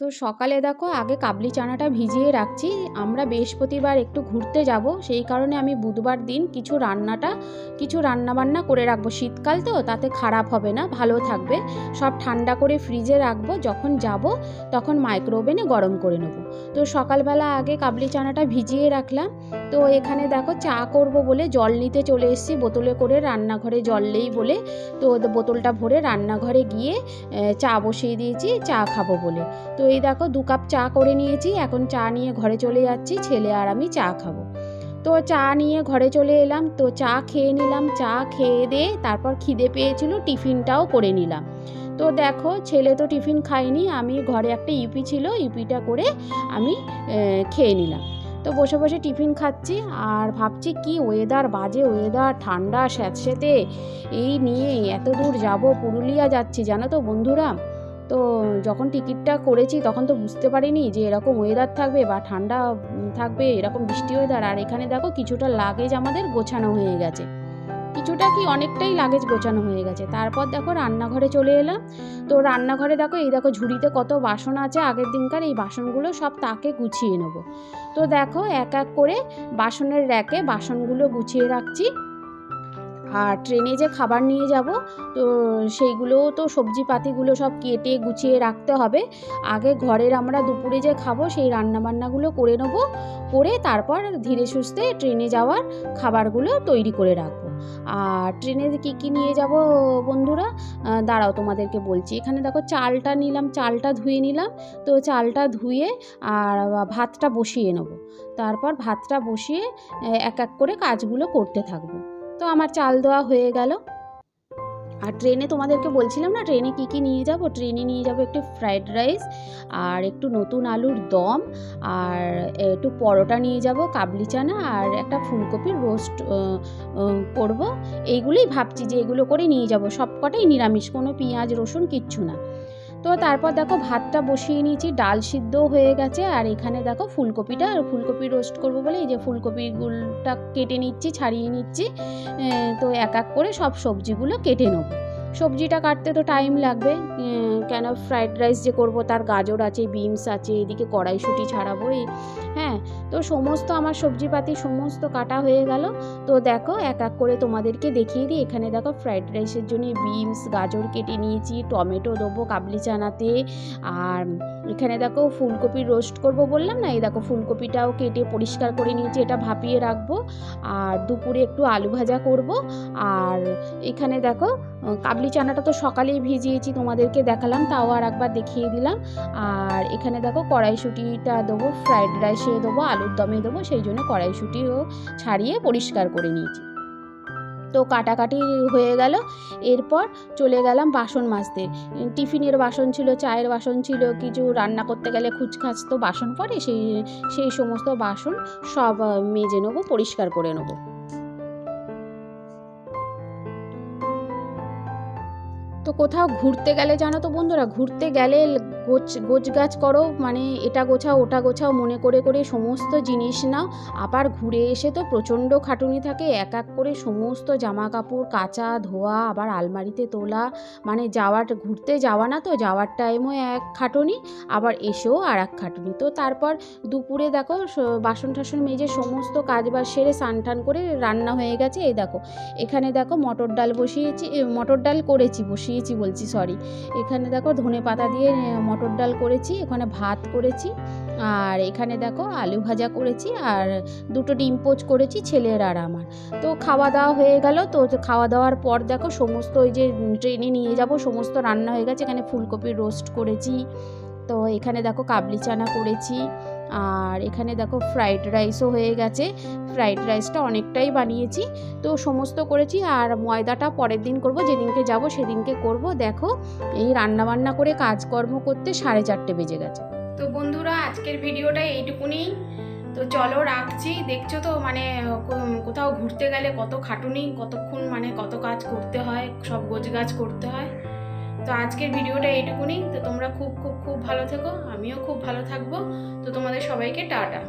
তো সকালে দেখো আগে কাবলি চানাটা ভিজিয়ে রাখছি। আমরা বৃহস্পতিবার একটু ঘুরতে যাব, সেই কারণে আমি বুধবার দিন কিছু রান্নাটা, কিছু রান্নাবান্না করে রাখব। শীতকাল তো, তাতে খারাপ হবে না, ভালো থাকবে। সব ঠান্ডা করে ফ্রিজে রাখব, যখন যাব তখন মাইক্রোওভেনে গরম করে নেব। তো সকালবেলা আগে কাবলি চানাটা ভিজিয়ে রাখলাম। তো এখানে দেখো চা করব বলে জল নিতে চলে এসেছি, বোতলে করে রান্নাঘরে জল নেই বলে। তো বোতলটা ভরে রান্নাঘরে গিয়ে চা বসিয়ে দিয়েছি, চা খাব বলে। তো এই দেখো দু কাপ চা করে নিয়েছি, এখন চা নিয়ে ঘরে চলে যাচ্ছি, ছেলে আর আমি চা খাব। তো চা নিয়ে ঘরে চলে এলাম, তো চা খেয়ে নিলাম, চা খেয়ে দিয়ে তারপর খিদে পেয়েছিল, টিফিনটাও করে নিলাম। তো দেখো ছেলে তো টিফিন খায়নি, আমি ঘরে একটা ইউপি ছিল, ইউপিটা করে আমি খেয়ে নিলাম। তো বসে বসে টিফিন খাচ্ছি, আর ভাবছি কি ওয়েদার বাজে ওয়েদার ঠান্ডা স্যাঁতস্যাঁতে, এই নিয়ে এত দূর যাব, পুরুলিয়া যাচ্ছি, জানো তো বন্ধুরা? তো যখন টিকিটটা করেছি তখন তো বুঝতে পারিনি যে এরকম ওয়েদার থাকবে বা ঠান্ডা থাকবে, এরকম বৃষ্টি ওয়েদার আর এখানে দেখো কিছুটা লাগেজ আমাদের গোছানো হয়ে গেছে। কিছুটা কি অনেকটাই লাগেজ গোছানো হয়ে গেছে। তারপর দেখো রান্নাঘরে চলে এলাম। তো রান্নাঘরে দেখো, এই দেখো ঝুড়িতে কত বাসন আছে। আগের দিনকার এই বাসনগুলো সব তাকে গুছিয়ে নেব। তো দেখো এক এক করে বাসনের র্যাকে বাসনগুলো গুছিয়ে রাখছি। আর ট্রেনে যে খাবার নিয়ে যাব, তো সেইগুলোও তো সবজি পাতিগুলো সব কেটে গুছিয়ে রাখতে হবে। আগে ঘরের আমরা দুপুরে যে খাব, সেই রান্নাবান্নাগুলো করে নেব, করে তারপর ধীরে সুস্থে ট্রেনে যাওয়ার খাবারগুলো তৈরি করে রাখব। আর ট্রেনে কী কী নিয়ে যাব বন্ধুরা? দাঁড়াও তোমাদেরকে বলছি। এখানে দেখো চালটা নিলাম, চালটা ধুয়ে নিলাম। তো চালটা ধুয়ে আর ভাতটা বসিয়ে নেব। তারপর ভাতটা বসিয়ে এক এক করে কাজগুলো করতে থাকব। তো আমার চাল দেওয়া হয়ে গেল। আর ট্রেনে তোমাদেরকে বলছিলাম না, ট্রেনে কী কী নিয়ে যাব? ট্রেনে নিয়ে যাব একটু ফ্রাইড রাইস আর একটু নতুন আলুর দম আর একটু পরোটা নিয়ে যাব, কাবলি চানা আর একটা ফুলকপির রোস্ট করব। এইগুলোই ভাবছি যে এগুলো করে নিয়ে যাব। সবকটাই নিরামিষ, কোনো পেঁয়াজ, রসুন কিচ্ছু না। তো তারপর দেখো ভাতটা বসিয়ে নিয়েছি, ডাল সিদ্ধ হয়ে গেছে, আর এখানে দেখো ফুলকপিটা, আর ফুলকপি রোস্ট করব বলে এই যে ফুলকপিগুলোটা কেটে নিচ্ছি, ছাড়িয়ে নিচ্ছি তো এক এক করে সব সবজিগুলো কেটে নেব। সবজিটা কাটতে তো টাইম লাগবে কেন? ফ্রাইড রাইস যে করব, তার গাজর আছে বিনস আছে, এদিকে কড়াইশুঁটি ছাড়াবো, এই হ্যাঁ? তো সমস্ত আমার সবজিপাতি সমস্ত কাটা হয়ে গেল। তো দেখো, এক এক করে তোমাদেরকে দেখিয়ে দিই। এখানে দেখো ফ্রাইড রাইসের জন্য বিনস গাজর কেটে নিয়েছি, টমেটো দেবো কাবলি চানাতে, আর এখানে দেখো ফুলকপি রোস্ট করব বললাম না? এই দেখো ফুলকপিটাও কেটে পরিষ্কার করে নিয়েছি, এটা ভাপিয়ে রাখব। আর দুপুরে একটু আলু ভাজা করব। আর এখানে দেখো কাবলি চানাটা তো সকালেই ভিজিয়েছি, তোমাদেরকে দেখালাম, তাও আর একবার দেখিয়ে দিলাম। আর এখানে দেখো কড়াইশুঁটিটা দেবো, ফ্রাইড রাইসে দেবো, আলুর দমে দেবো, সেই জন্য কড়াইশুঁটিও ছাড়িয়ে পরিষ্কার করে নিয়েছি। তো কাটাকাটি হয়ে গেল, এরপর চলে গেলাম বাসন মাজতে। টিফিনের বাসন ছিল, চায়ের বাসন ছিল, কিছু রান্না করতে গেলে খুচখাচ তো বাসন পড়ে, সেই সেই সমস্ত বাসন সব মেজে নেব, পরিষ্কার করে নেব। কোথাও ঘুরতে গেলে জানো তো বন্ধুরা, ঘুরতে গেলে গোছ গোছ গাছ করো মানে এটা গোছাও, ওটা গোছাও, মনে করে করে সমস্ত জিনিস নাও। আবার ঘুরে এসে তো প্রচণ্ড খাটুনি থাকে, এক এক করে সমস্ত জামা কাপড় কাচা, ধোয়া, আবার আলমারিতে তোলা মানে যাওয়ার, ঘুরতে যাওয়া না তো, যাওয়ার টাইমও এক খাটুনি, আবার এসেও আর এক খাটুনি। তো তারপর দুপুরে দেখো বাসন টাসন মেজে সমস্ত কাজ বাজ সেরে স্নান টান করে রান্না হয়ে গেছে। এই দেখো, এখানে দেখো মটর ডাল বসিয়েছি মটর ডাল করেছি বসিয়েছি বলছি সরি এখানে দেখো ধনে পাতা দিয়ে মটর ডাল করেছি এখানে ভাত করেছি, আর এখানে দেখো আলু ভাজা করেছি, আর দুটো ডিম পোচ করেছি ছেলের আর আমার। তো খাওয়া দাওয়া হয়ে গেল, তো খাওয়া দাওয়ার পর দেখো সমস্ত ওই যে ট্রেনে নিয়ে যাব, সমস্ত রান্না হয়ে গেছে, এখানে ফুলকপির রোস্ট করেছি। তো এখানে দেখো কাবলি চানা করেছি আর এখানে দেখো ফ্রাইড রাইসও হয়ে গেছে। ফ্রাইড রাইসটা অনেকটাই বানিয়েছি। তো সমস্ত করেছি আর ময়দাটা পরের দিন করব, যেদিনকে যাব সেদিনকে করব। দেখো, এই রান্না বান্না করে কাজকর্ম করতে সাড়ে চারটে বেজে গেছে। তো বন্ধুরা, আজকের ভিডিওটা এইটুকুনি। তো চলো রাখছি। দেখছ তো মানে কোথাও ঘুরতে গেলে কত খাটুনি, কতক্ষণ মানে কত কাজ করতে হয়, সব গোছ গাছ করতে হয়। তো আজকের ভিডিওটা এইটুকুনি। তো তোমরা খুব খুব খুব ভালো থেকো। আমিও খুব ভালো থাকব। তো তোমাদের সবাইকে টাটা।